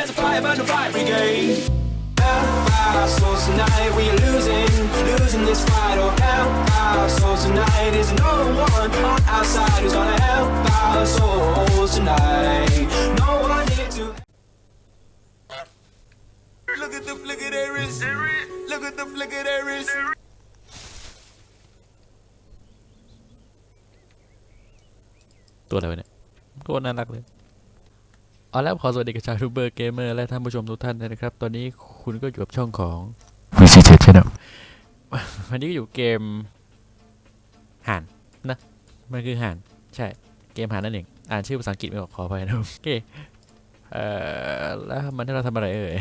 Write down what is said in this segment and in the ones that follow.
there's a fire, burn the fire brigade. Help our souls tonight, we are losing, losing this fight. Oh, help our souls tonight. Is no one on our side who's gonna help our souls tonight. No one here to. Look at the flick of their wrist. Look at the flick of their wrist. ตัวอะไรวะเนี่ยโคตรน่ารักเลย เอาแล้วขอสวัสดีกับชาวทูบเบอร์เกมเมอร์และท่านผู้ชมทุกท่านด้วยนะครับ ตอนนี้คุณก็อยู่กับช่องของ VC c h Channel วันนี้ก็อยู่เกมห่านนะ มันคือห่าน ใช่ เกมห่านนั่นเอง อ่านชื่อภาษาอังกฤษไม่ออกขออภัยนะครับโอเค เอ่อ แล้วมันให้เราทำอะไรเอ่ย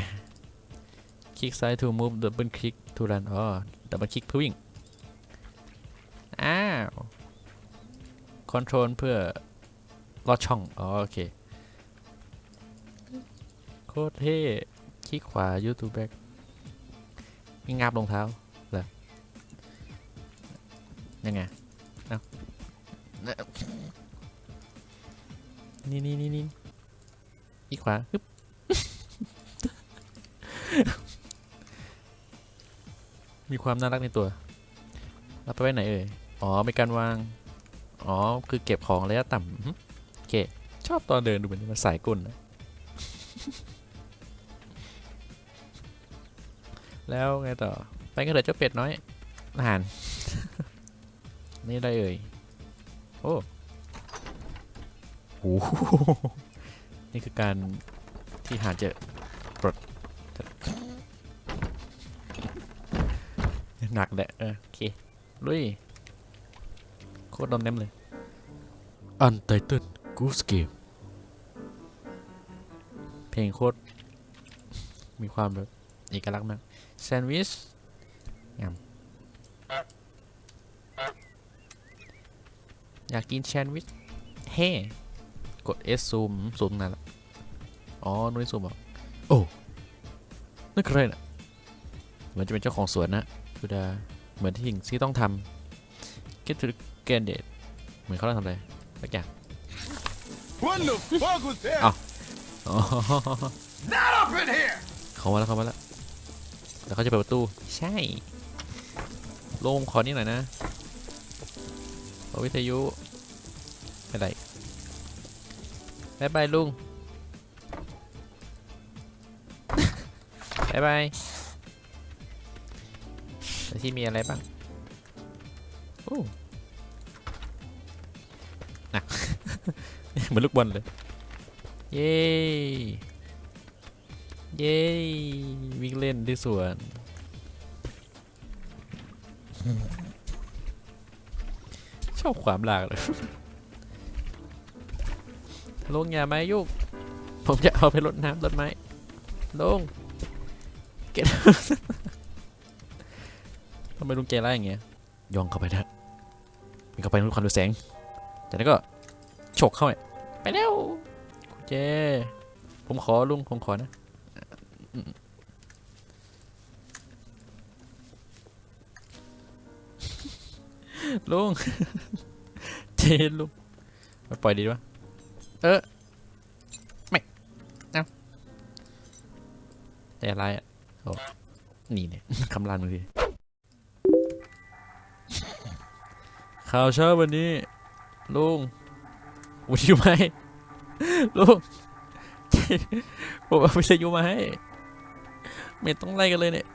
คลิกซ้าย to move double click to run อ๋อ double click เพื่อวิ่ง อ้าว control เพื่อลอดช่อง อ๋อ โอเค โคตรเท่คลิกขวา YouTube back มีงับรองเท้าเหรอยังไงเอ้านี่นี่นี่นี่คลิกขวาฮึบมีความน่ารักในตัวเราไปไว้ไหนเอ่ย อ๋อมีการวาง อ๋อ คือเก็บของระยะต่ำอื้อหือโอเคชอบตอนเดินดูเหมือนมันสายกุลนะ แล้วไงต่อ ไปกันเถอะเจ้าเป็ดน้อยอาหาร นี่ได้เอ่ย โอ้โหนี่คือการที่หาเจอปลดหนักแหละเออโอเค ลุย โคตรโดนเต็มเลย Untitled Goose Game เพลงโคตร มีความแบบเอกลักษณ์มาก แซนด์วิชยำอยากกินแซนด์วิช เฮ้ กด S ซูมซูมนั่นแหละอ๋อ นุ้ยซูมบอกโอ้นั่นใครน่ะเหมือนจะเป็นเจ้าของสวนนะคือดาเหมือนที่สิ่งที่ต้องทำ get to the candidate เหมือนเขาต้องทำอะไรสักอย่าง What the fuck was that? อ๋อ Not up in here! เขามาแล้วเขามาแล้ว แล้วเขาจะเปิดประตู ใช่ ลงขอนี่หน่อยนะขอวิทยุไม่ได้บายบายลุงบายบายที่มีอะไรบ้างโอ้หนักเหมือนลูกบอลเลย เย้ เย้ วิ่งเล่นที่สวน ชอบความหลากเลยลงอย่าไม้ยุกผมจะเอาไปรดน้ำต้นไม้ลงเกตทำไมลุงเกล่าอย่างเงี้ยย่องเข้าไปนะมีเข้าไปด้วยความดูแสงจากนั้นก็ฉกเข้าไปไปเร็วเจผมขอลุงผมขอนะ ลุงเจนลุงไปปล่อยดีวะเออ ไม่เอาแต่อะไรอะโอ้นี่เนี่ยคำรานมือทีข่าวเช้าวันนี้ ลุงวิทยุไหมลุงผมเอาวิทยุมาให้ ไม่ต้องไล่กันเลยเนี่ย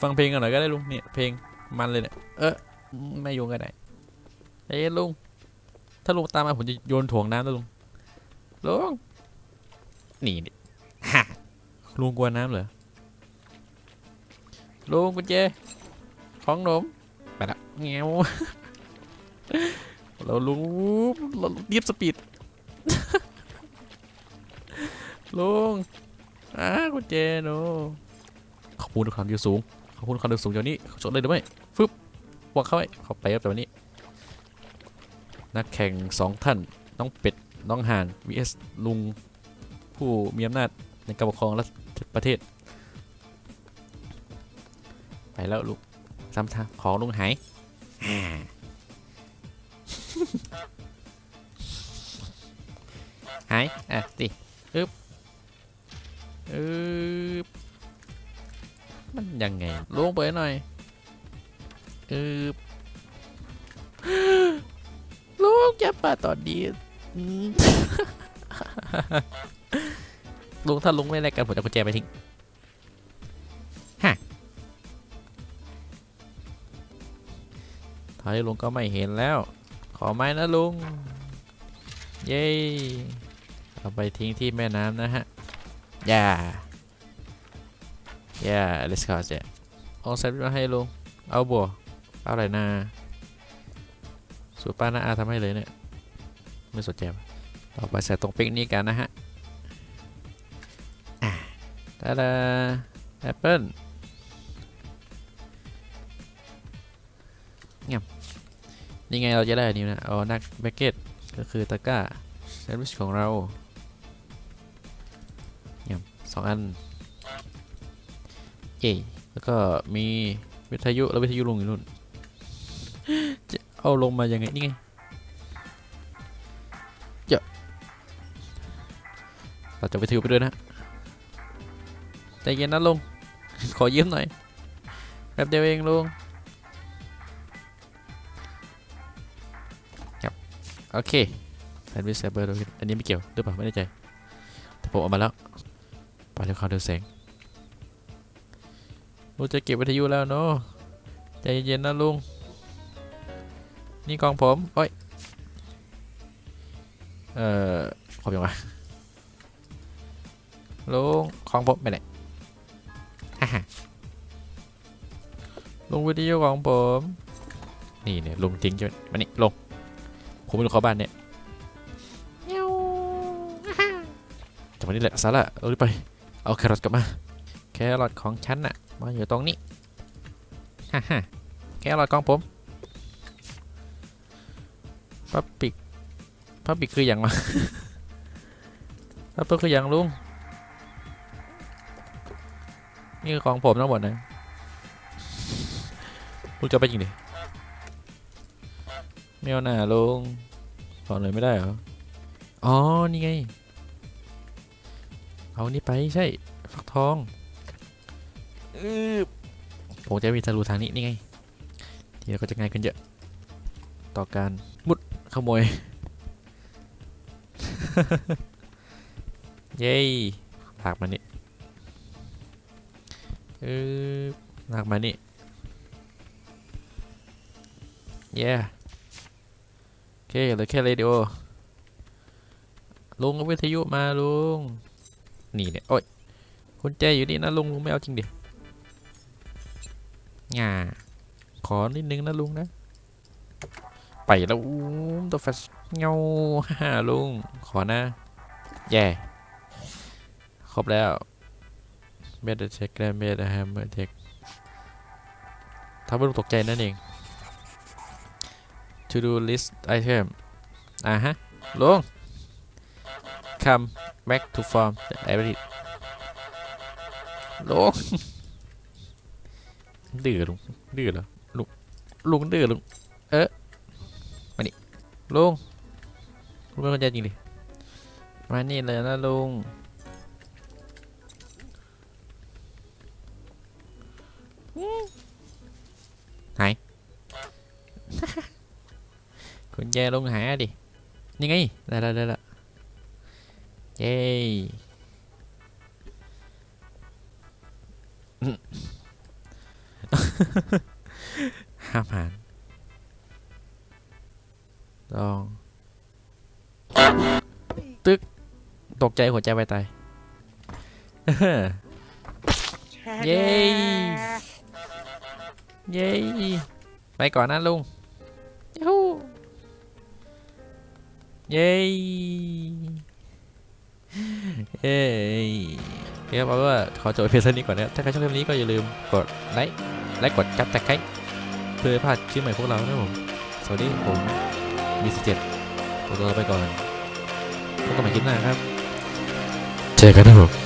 ฟังเพลงกันหน่อยก็ได้ลุงเนี่ยเพลงมันเลยเนี่ยเออไม่โยงก็ได้เอ้ลุงถ้าลุงตามมาผมจะโยนถ่วงน้ำนะลุงลุงนี่นี่ฮะลุงกลัวน้ำเหรอลุงกุญแจของหนมไปละเงี้ยวเราลุงเรารีบสปีดลุงอ่ากุญแจโน ขอบคุณความอยู่สูงขอบคุณความอยู่สูงเดี๋ยวนี้ชดเลยหรือไม่ฟึบวางเข้าไปเข้าไปครับแต่วันนี้ นักแข่งสองท่าน น้องเป็ด น้องห่าน vs ลุงผู้มีอำนาจในการปกครองรัฐประเทศ ไปแล้วลุงซ้ำท่าของลุงหายหาย อะสิอึ๊บเออ มันยังไงลงไปหน่อยเออลูกจะป่าตอนนี้อืมลุงถ้าลุงไม่แลกกันผมจะเอากุญแจไปทิ้งฮะทายลุงก็ไม่เห็นแล้ว ขอไม้นะลุง เย้เอาไปทิ้งที่แม่น้ำนะฮะย่า ย่า let's go เจ๊อาแซนด์วิชมาให้ลุง เอาบัวเอาอะไรนาสูป้าน้าอาทำให้เลยเนี่ย ไม่สนใจต่อไปใส่ตรงปิกนี้กันนะฮะตาดาแอปเปิ้ลเงียบนี่ไงเราจะได้อันนี้นะ เอานักแบกเก็ตก็คือตะกร้าแซนด์วิชของเราเงียบสองอัน เย่แล้วก็มีวิทยุแล้ววิทยุลงอยู่นู่นจะเอาลงมายังไงนี่ไงเจาะเราจะวิทยุไปด้วยนะใจเย็นนะลุงขอยืมหน่อยแป๊บเดียวเองลุงครับโอเคแซนด์วิชไซเบอร์อันนี้ไม่เกี่ยวหรือเปล่าไม่แน่ใจแต่ผมเอามาแล้วไปเร็วเข้าเดือแสง ลุงจะเก็บวิทยุแล้วเนาะใจเย็นๆนะลุง นี่กองผมโอ้ย เอ่อผมยังไงลุงของผมไปไหนฮ่าฮ่าลุงวิทยุของผม นี่เนี่ยลุงทิ้งจนมานี่ลง ผมไม่รู้เข้าบ้านเนี่ยจังหวะนี้แหละสาระเอารีบไป เอาแครอทกลับมา แครอทของฉันน่ะ มาอยู่ตรงนี้ฮ่าฮ่าแครอทของผมพับปิกพับปิกคืออย่างวะพับปิกคืออย่างลุงนี่คือของผมทั้งหมดนะลุงจะไปจริงดิไม่เอาหน่าลุงถอนเลยไม่ได้เหรอ อ๋อ นี่ไง เอานี่ไปใช่ ฟักทอง อือผมจะมีทะลุทางนี้นี่ไง ทีเราก็จะง่ายขึ้นเยอะ ต่อการมุดขโมย เย้ลากมานี่เออลากมานี่เย้โอเคเหลือแค่เรดิโอลุงเอาวิทยุมาลุง นี่เนี่ยโอ้ยกุญแจอยู่นี่นะลุงลุงไม่เอาจริงดิ ง่าขอนิดนึงนะลุงนะ ไปแล้วอู้ตัวแฟชเงาฮ่าลุง ขอนะ แย่ครบแล้วเมดเช็คแกรมเมดแฮมเมอร์เทคทำให้ลุงตกใจนั่นเอง to do list item อ่าฮะลุง come back to form the ability ลุง ดื้อลุงดื้อเหรอลุงลุงดื้อลุงเอ๊ะลุงลุงเป็นคนใจจริงดิมานี่เลยนะลุงหายคุณแจลุงหายดินี่ไงได้ล้วได้ล้วเย้ ห้ามผ่านลอง ตึก ตกใจหัวใจไปตาย เย้ เย้ ไปก่อนนะลุงยูฮูเย้เอ้ยเรียกว่าว่าขอจบเพียงนี้ก่อนนะถ้าใครชอบคลิปนี้ก็อย่าลืมกดไลค์ และกดจับตะไคร้เพื่อพลาดชื่อใหม่พวกเรานะครับผม สวัสดีผมมีสิเจ็ดตัวไปก่อนพบกันใหม่คลิปหน้าครับ เจอกันนะผม